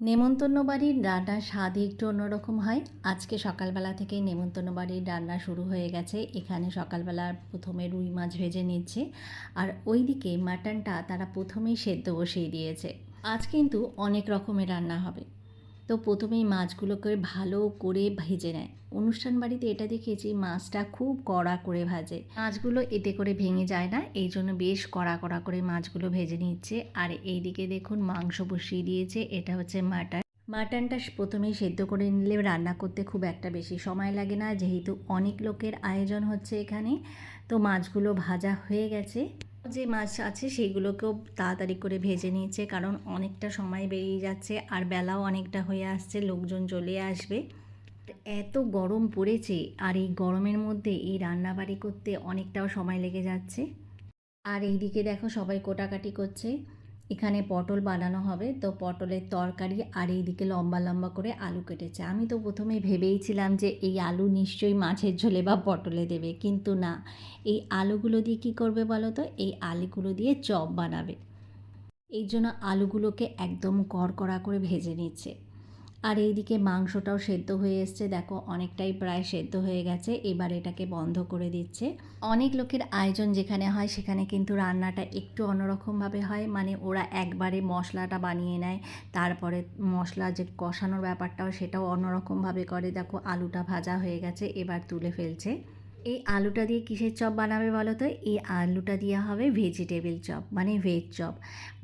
নেমন্তন্ন বাড়ির রান্নার স্বাদ একটু অন্যরকম হয়। আজকে সকালবেলা থেকে নেমন্তন্ন বাড়ির রান্না শুরু হয়ে গেছে। এখানে সকালবেলা প্রথমে রুই মাছ ভেজে নিচ্ছে। আর ওইদিকে মাটনটা তারা প্রথমেই সেদ্ধ বসিয়ে দিয়েছে। আজ কিন্তু অনেক রকমের রান্না হবে। তো প্রথমেই মাছগুলোকে ভালো করে ভেজে নেয়। অনুষ্ঠান বাড়িতে এটা দেখেছি, মাছটা খুব কড়া করে ভাজে। মাছগুলো এতে করে ভেঙে যায় না, এই জন্য বেশ কড়া কড়া করে মাছগুলো ভেজে নিচ্ছে। আর এইদিকে দেখুন, মাংস বসিয়ে দিয়েছে, এটা হচ্ছে মাটন। মাটনটা প্রথমেই সেদ্ধ করে নিলে রান্না করতে খুব একটা বেশি সময় লাগে না, যেহেতু অনেক লোকের আয়োজন হচ্ছে এখানে। তো মাছগুলো ভাজা হয়ে গেছে। যে মাছ আছে সেইগুলোকেও তাড়াতাড়ি করে ভেজে নিয়েছে, কারণ অনেকটা সময় বেরিয়ে যাচ্ছে আর বেলাও অনেকটা হয়ে আসছে, লোকজন চলে আসবে। এত গরম পড়েছে আর এই গরমের মধ্যে এই রান্নাবাড়ি করতে অনেকটাও সময় লেগে যাচ্ছে। আর এইদিকে দেখো সবাই কোটাকাটি করছে। এখানে পটল বানানো হবে। তো পটলের তরকারি আর এইদিকে লম্বা লম্বা করে আলু কেটেছে। আমি তো প্রথমে ভেবেইছিলাম যে এই আলু নিশ্চয়ই মাছের ঝোলে বা পটলে দেবে, কিন্তু না। এই আলুগুলো দিয়ে কী করবে বলো তো? এই আলুগুলো দিয়ে চপ বানাবে। এই জন্য আলুগুলোকে একদম কড়কড়া করে ভেজে নিচ্ছে। আর এইদিকে মাংসটাও সেদ্ধ হয়ে এসছে। দেখো, অনেকটাই প্রায় সেদ্ধ হয়ে গেছে। এবার এটাকে বন্ধ করে দিচ্ছে। অনেক লোকের আয়োজন যেখানে হয়, সেখানে কিন্তু রান্নাটা একটু অন্যরকমভাবে হয়। মানে ওরা একবারে মশলাটা বানিয়ে নেয়। তারপরে মশলা যে কষানোর ব্যাপারটাও সেটাও অন্যরকমভাবে করে। দেখো, আলুটা ভাজা হয়ে গেছে। এবার তুলে ফেলছে। এই আলুটা দিয়ে কিসের চপ বানাবে বলো তো? এই আলুটা দিয়ে হবে ভেজিটেবল চপ মানে ভেজ চপ।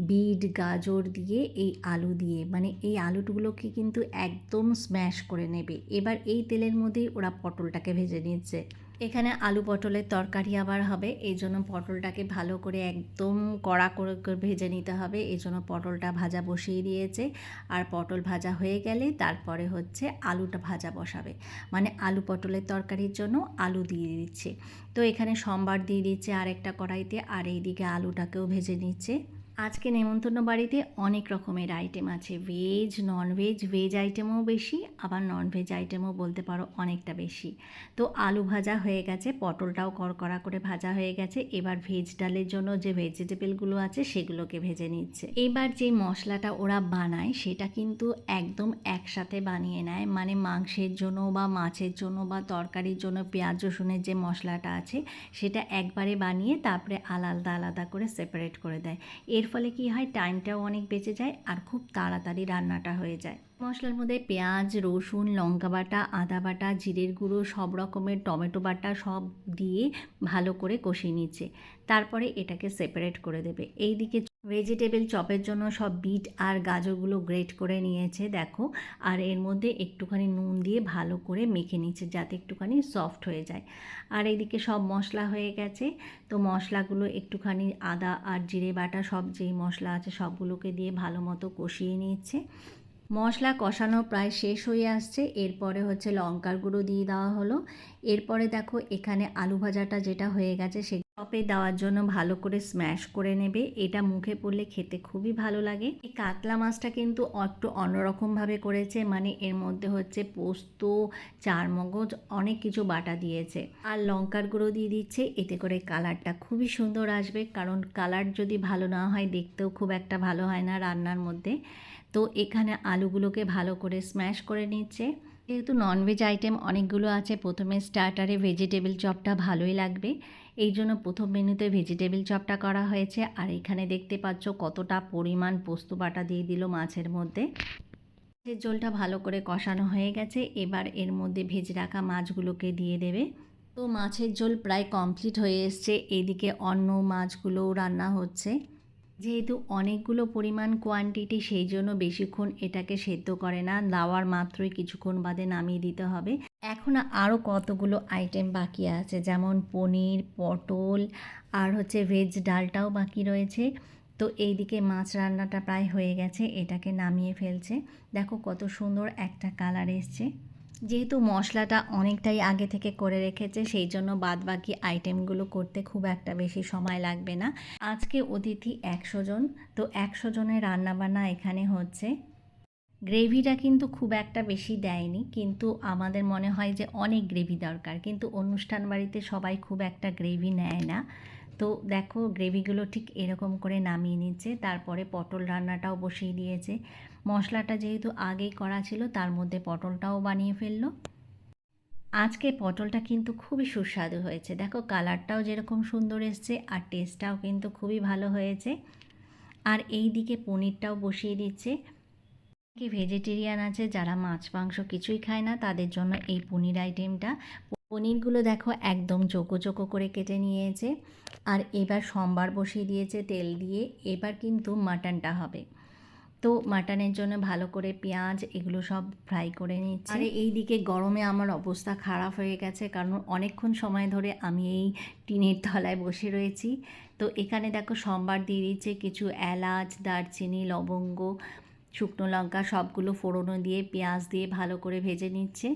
বিট, গাজর দিয়ে এই আলু দিয়ে মানে এই আলুগুলোকে কিন্তু একদম স্ম্যাশ করে নেবে। এবার এই তেলের মধ্যেই ওরা পটলটাকে ভেজে নিচ্ছে। এখানে আলু পটলের তরকারি আবার হবে এই জন্য পটলটাকে ভালো করে একদম কড়া করে ভেজে নিতে হবে। এই জন্য পটলটা ভাজা বসিয়ে দিয়েছে। আর পটল ভাজা হয়ে গেলে তারপরে হচ্ছে আলুটা ভাজা বসাবে। মানে আলু পটলের তরকারির জন্য আলু দিয়ে দিচ্ছে। তো এখানে সম্বার দিয়ে দিচ্ছে আরেকটা কড়াইতে, আর এইদিকে আলুটাকেও ভেজে নিচ্ছে। আজকে নেমন্তন্ন বাড়িতে অনেক রকমের আইটেম আছে। ভেজ ননভেজ ভেজ আইটেমও বেশি, আবার ননভেজ আইটেমও বলতে পারো অনেকটা বেশি। তো আলু ভাজা হয়ে গেছে, পটলটাও কড়কড়া করে ভাজা হয়ে গেছে। এবার ভেজ ডালের জন্য যে ভেজিটেবলগুলো আছে, সেগুলোকে ভেজে নিচ্ছে। এবার যে মশলাটা ওরা বানায়, সেটা কিন্তু একদম একসাথে বানিয়ে নেয়। মানে মাংসের জন্য বা মাছের জন্য বা তরকারির জন্য পেঁয়াজ, রসুনের যে মশলাটা আছে, সেটা একবারে বানিয়ে তারপরে আলাদা আলাদা করে সেপারেট করে দেয়। এর এর ফলে কি হয়? টাইমটাও অনেক বেঁচে যায় আর খুব তাড়াতাড়ি রান্নাটা হয়ে যায়। মশলার মধ্যে পেঁয়াজ, রসুন, লঙ্কা বাটা, আদা বাটা, জিরের গুঁড়ো, সব রকমের টমেটো বাটা সব দিয়ে ভালো করে কষিয়ে নিচ্ছে। তারপরে এটাকে সেপারেট করে দেবে। এই দিকে ভেজিটেবল চপের জন্য সব বিট আর গাজরগুলো গ্রেট করে নিয়েছে, দেখো। আর এর মধ্যে একটুখানি নুন দিয়ে ভালো করে মেখে নিচ্ছে যাতে একটুখানি সফট হয়ে যায়। আর এইদিকে সব মশলা হয়ে গেছে, তো মশলাগুলো একটুখানি আদা আর জিরে বাটা, সব যেই মশলা আছে সবগুলোকে দিয়ে ভালো মতো কষিয়ে নিচ্ছে। মশলা কষানো প্রায় শেষ হয়ে আসছে, এরপরে হচ্ছে লঙ্কার গুঁড়ো দিয়ে দেওয়া হলো। এরপরে দেখো এখানে আলু ভাজাটা যেটা হয়ে গেছে সে টপে দেওয়ার জন্য ভালো করে স্ম্যাশ করে নেবে। এটা মুখে পড়লে খেতে খুবই ভালো লাগে। এই কাতলা মাছটা কিন্তু একটু অন্যরকমভাবে করেছে মানে এর মধ্যে হচ্ছে পোস্ত, চারমগজ, অনেক কিছু বাটা দিয়েছে। আর লঙ্কার গুঁড়ো দিয়ে দিচ্ছে, এতে করে কালারটা খুবই সুন্দর আসবে। কারণ কালার যদি ভালো না হয়, দেখতেও খুব একটা ভালো হয় না রান্নার মধ্যে। তো এখানে আলুগুলোকে ভালো করে স্ম্যাশ করে নিচ্ছে। যেহেতু ননভেজ আইটেম অনেকগুলো আছে, প্রথমে স্টার্টারে ভেজিটেবল চপটা ভালোই লাগবে। এই জন্য প্রথম মেনুতে ভেজিটেবল চপটা করা হয়েছে। আর এখানে দেখতে পাচ্ছ কতটা পরিমাণ পোস্ত বাটা দিয়ে দিল মাছের মধ্যে। মাছের ঝোলটা ভালো করে কষানো হয়ে গেছে। এবার এর মধ্যে ভেজে রাখা মাছগুলোকে দিয়ে দেবে। তো মাছের ঝোল প্রায় কমপ্লিট হয়ে এসছে। এদিকে অন্য মাছগুলোও রান্না হচ্ছে। যেহেতু অনেকগুলো পরিমাণ কোয়ান্টিটি সেই জন্য বেশিক্ষণ এটাকে সেদ্ধ করে না, দেওয়ার মাত্রই কিছুক্ষণ বাদে নামিয়ে দিতে হবে। এখন আরও কতগুলো আইটেম বাকি আছে? যেমন পনির, পটল, আর হচ্ছে ভেজ ডালটাও বাকি রয়েছে। তো এইদিকে মাছ রান্নাটা প্রায় হয়ে গেছে, এটাকে নামিয়ে ফেলছে। দেখো কত সুন্দর একটা কালার এসছে। যেহেতু মশলাটা অনেকটাই আগে থেকে করে রেখেছে, সেই জন্য বাদ বাকি আইটেমগুলো করতে খুব একটা বেশি সময় লাগবে না। আজকে অতিথি একশো জন, তো একশো জনের রান্নাবান্না এখানে হচ্ছে। গ্রেভিটা কিন্তু খুব একটা বেশি দেয়নি, কিন্তু আমাদের মনে হয় যে অনেক গ্রেভি দরকার, কিন্তু অনুষ্ঠান বাড়িতে সবাই খুব একটা গ্রেভি নেয় না। তো দেখো, গ্রেভিগুলো ঠিক এরকম করে নামিয়ে নিচ্ছে, তারপরে পটল রান্নাটাও বসিয়ে দিয়েছে। মশলাটা যেহেতু আগেই করা ছিল, তার মধ্যে পটলটাও বানিয়ে ফেলল। আজকে পটলটা কিন্তু খুবই সুস্বাদু হয়েছে। দেখো, কালারটাও যেরকম সুন্দর এসছে আর টেস্টটাও কিন্তু খুবই ভালো হয়েছে। আর এই দিকে পনিরটাও বসিয়ে দিচ্ছে। কি ভেজিটেরিয়ান আছে যারা মাছ, মাংস কিছুই খায় না, তাদের জন্য এই পনির আইটেমটা। পনিরগুলো দেখো একদম চোকো চোকো করে কেটে নিয়েছে। আর এবার সোমবার বসিয়ে দিয়েছে তেল দিয়ে। এবার কিন্তু মাটনটা হবে। তো মাটনের জন্য ভালো করে পেঁয়াজ এগুলো সব ফ্রাই করে নিচ্ছি। আর এই দিকে গরমে আমার অবস্থা খারাপ হয়ে গেছে, কারণ অনেকক্ষণ সময় ধরে আমি এই টিনের তলায় বসে রয়েছি। তো এখানে দেখো সোমবার দিয়ে দিচ্ছে কিছু এলাচ, দারচিনি, লবঙ্গ, শুকনো লঙ্কা সবগুলো ফোড়নো দিয়ে, পেঁয়াজ দিয়ে ভালো করে ভেজে নিচ্ছে।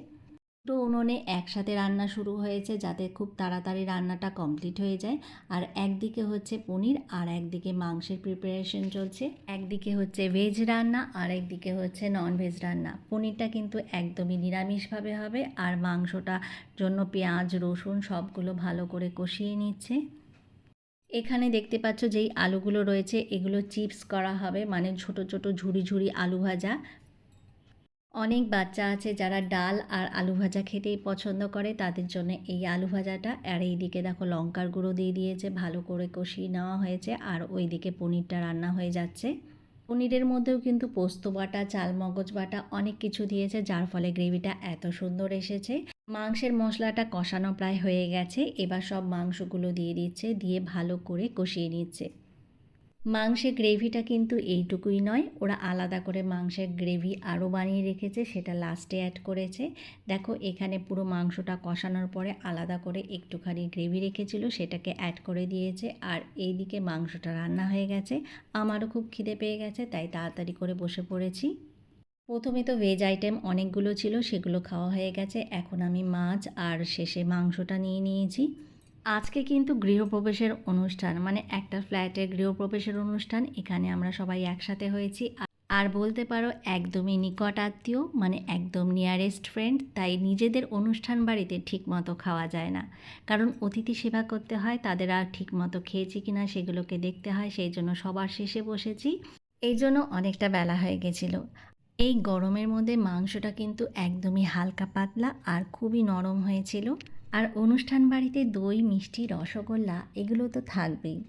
দুটো উনুনে একসাথে রান্না শুরু হয়েছে যাতে খুব তাড়াতাড়ি রান্নাটা কমপ্লিট হয়ে যায়। আর একদিকে হচ্ছে পনির, আর একদিকে মাংসের প্রিপারেশন চলছে। একদিকে হচ্ছে ভেজ রান্না, আর একদিকে হচ্ছে নন ভেজ রান্না। পনিরটা কিন্তু একদমই নিরামিষভাবে হবে, আর মাংসটা জন্য পেঁয়াজ, রসুন সবগুলো ভালো করে কষিয়ে নিচ্ছে। এখানে দেখতে পাচ্ছ যেই আলুগুলো রয়েছে, এগুলো চিপস করা হবে মানে ছোট ছোট ঝুড়ি ঝুড়ি আলু ভাজা। অনেক বাচ্চা আছে যারা ডাল আর আলু ভাজা খেতেই পছন্দ করে। তাদের জন্য এই আলু ভাজাটা। আর এই দিকে দেখো লঙ্কার গুঁড়ো দিয়ে দিয়েছে, ভালো করে কষিয়ে নেওয়া হয়েছে। আর ওই দিকে পনিরটা রান্না হয়ে যাচ্ছে। পনিরের মধ্যেও কিন্তু পোস্ত বাটা চাল মগজ বাটা অনেক কিছু দিয়েছে, যার ফলে গ্রেভিটা এত সুন্দর এসেছে। মাংসের মশলাটা কষানো প্রায় হয়ে গেছে। এবার সব মাংসগুলো দিয়ে দিচ্ছে, দিয়ে ভালো করে কষিয়ে নিচ্ছে। মাংসের গ্রেভিটা কিন্তু এইটুকুই নয়, ওরা আলাদা করে মাংসের গ্রেভি আরও বানিয়ে রেখেছে, সেটা লাস্টে অ্যাড করেছে। দেখো, এখানে পুরো মাংসটা কষানোর পরে আলাদা করে একটুখানি গ্রেভি রেখেছিল, সেটাকে অ্যাড করে দিয়েছে। আর এই দিকে মাংসটা রান্না হয়ে গেছে, আমারও খুব খিদে পেয়ে গেছে, তাই তাড়াতাড়ি করে বসে পড়েছি। প্রথমে তো ভেজ আইটেম অনেকগুলো ছিল, সেগুলো খাওয়া হয়ে গেছে, এখন আমি মাছ আর শেষে মাংসটা নিয়ে নিয়েছি। আজকে কিন্তু গৃহপ্রবেশের অনুষ্ঠান মানে একটা ফ্ল্যাটের গৃহপ্রবেশের অনুষ্ঠান, এখানে আমরা সবাই একসাথে হয়েছি। আর বলতে পারো, একদমই নিকট আত্মীয় মানে একদম নিয়ারেস্ট ফ্রেন্ড তাই নিজেদের অনুষ্ঠান বাড়িতে ঠিকমতো খাওয়া যায় না। কারণ অতিথি সেবা করতে হয়, তাদের আর ঠিকমতো খেয়েছি কিনা সেগুলোকে দেখতে হয়, সেই জন্য সবার শেষে বসেছি। এই জন্য অনেকটা বেলা হয়ে গেছিল। এই গরমের মধ্যে মাংসটা কিন্তু একদমই হালকা পাতলা আর খুবই নরম হয়েছিল। আর অনুষ্ঠান বাড়িতে দই মিষ্টি রসগোল্লা এগুলো তো থাকবেই।